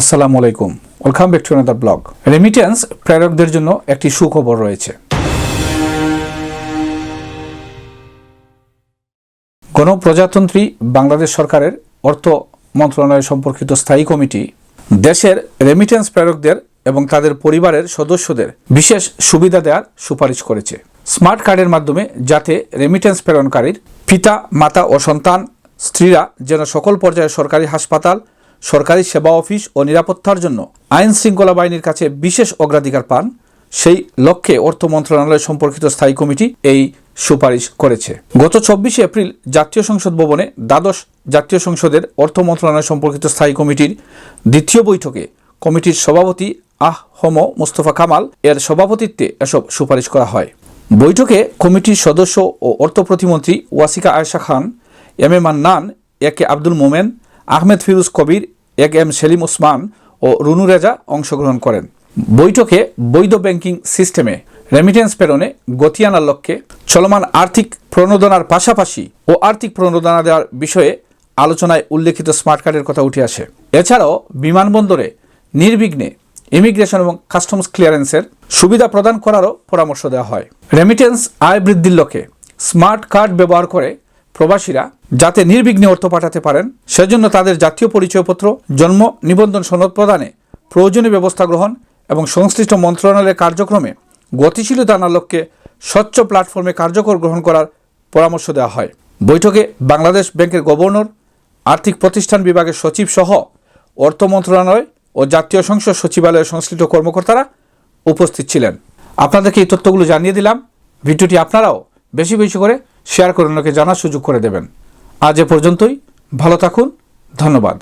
আসসালামু আলাইকুম। Welcome back to another blog remittance প্রেরকদের জন্য একটি সুখবর রয়েছে। গণপ্রজাতন্ত্রী বাংলাদেশ সরকারের অর্থ মন্ত্রণালয় সম্পর্কিত স্থায়ী কমিটি, দেশের রেমিটেন্স প্রেরকদের এবং তাদের পরিবারের সদস্যদের বিশেষ সুবিধা দেওয়ার সুপারিশ করেছে। স্মার্ট কার্ডের মাধ্যমে যাতে রেমিটেন্স প্রেরণকারীর পিতা, মাতা ও সন্তান, স্ত্রীরা যেন সকল পর্যায়ে সরকারি হাসপাতাল সরকারি সেবা অফিস ও নিরাপত্তার জন্য আইন শৃঙ্খলা বাহিনীর কাছে বিশেষ অগ্রাধিকার পান, সেই লক্ষ্যে অর্থ মন্ত্রণালয় সম্পর্কিত স্থায়ী কমিটি এই সুপারিশ করেছে। গত চব্বিশে এপ্রিল জাতীয় সংসদ ভবনে দ্বাদশ জাতীয় সংসদের অর্থ মন্ত্রণালয় সম্পর্কিত স্থায়ী কমিটির দ্বিতীয় বৈঠকে কমিটির সভাপতি আহ হম মোস্তফা কামাল এর সভাপতিত্বে এসব সুপারিশ করা হয়। বৈঠকে কমিটির সদস্য ও অর্থ প্রতিমন্ত্রী Wasika Ayesha Khan, M A Mannan, A K Abdul Momen Ahmed Firoz Kabir, এক এম সেলিম ওসমান ও রুনু রেজা অংশগ্রহণ করেন। বৈঠকে বৈধ ব্যাংকিং সিস্টেমে রেমিটেন্স প্রেরণে গতি আনার লক্ষ্যে চলমান আর্থিক প্রণোদনার পাশাপাশি ও আর্থিক প্রণোদনা দেওয়ার বিষয়ে আলোচনায় উল্লেখিত স্মার্ট কার্ডের কথা উঠে আসে। এছাড়াও বিমানবন্দরে নির্বিঘ্নে ইমিগ্রেশন এবং কাস্টমস ক্লিয়ারেন্সের সুবিধা প্রদান করারও পরামর্শ দেওয়া হয়। রেমিটেন্স আয় বৃদ্ধির লক্ষ্যে স্মার্ট কার্ড ব্যবহার করে প্রবাসীরা যাতে নির্বিঘ্নে অর্থ পাঠাতে পারেন, সেজন্য তাদের জাতীয় পরিচয়পত্র, জন্ম নিবন্ধন সনদ প্রদানে প্রয়োজনীয় ব্যবস্থা গ্রহণ এবং সংশ্লিষ্ট মন্ত্রণালয়ের কার্যক্রমে গতিশীলতা আনার লক্ষ্যে স্বচ্ছ প্ল্যাটফর্মে কার্যকর গ্রহণ করার পরামর্শ দেওয়া হয়। বৈঠকে বাংলাদেশ ব্যাংকের গভর্নর, আর্থিক প্রতিষ্ঠান বিভাগের সচিব সহ অর্থ মন্ত্রণালয় ও জাতীয় সংসদ সচিবালয়ের সংশ্লিষ্ট কর্মকর্তারা উপস্থিত ছিলেন। আপনাদেরকে এই তথ্যগুলো জানিয়ে দিলাম। ভিডিওটি আপনারাও বেশি বেশি করে শেয়ার করে অন্যকে জানার সুযোগ করে দেবেন। আজ এ পর্যন্তই ভালো থাকুন ধন্যবাদ।